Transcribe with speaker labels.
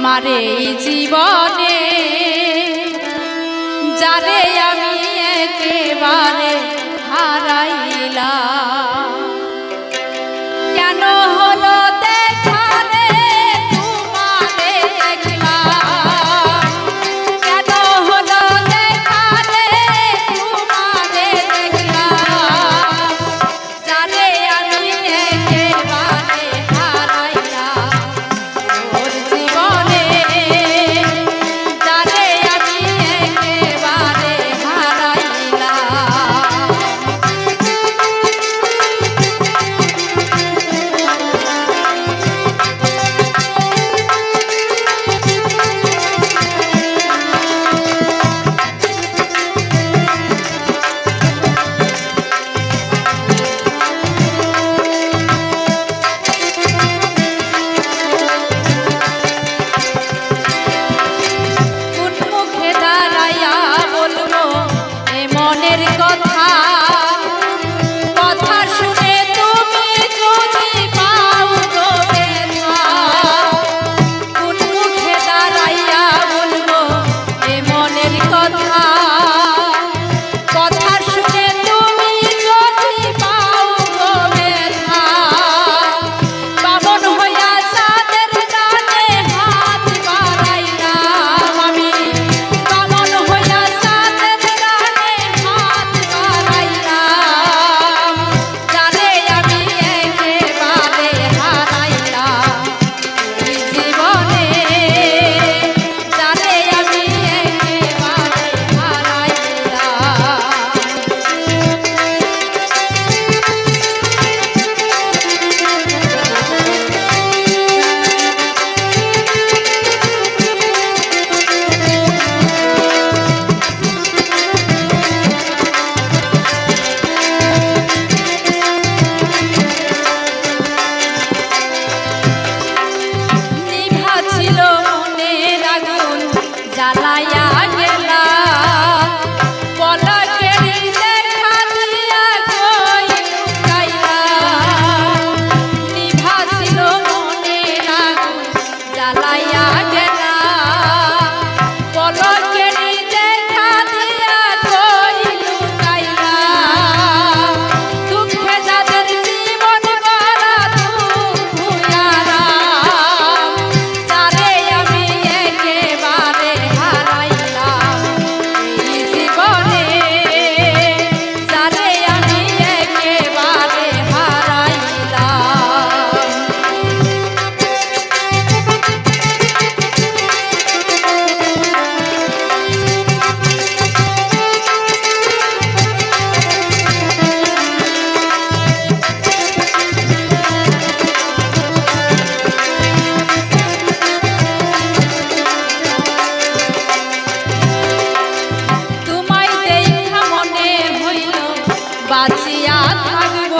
Speaker 1: আমার এই জীবনে। যারে আমি একেবারে হারাইলাম হইয়া গেলা বাঁচিয়া থাকব।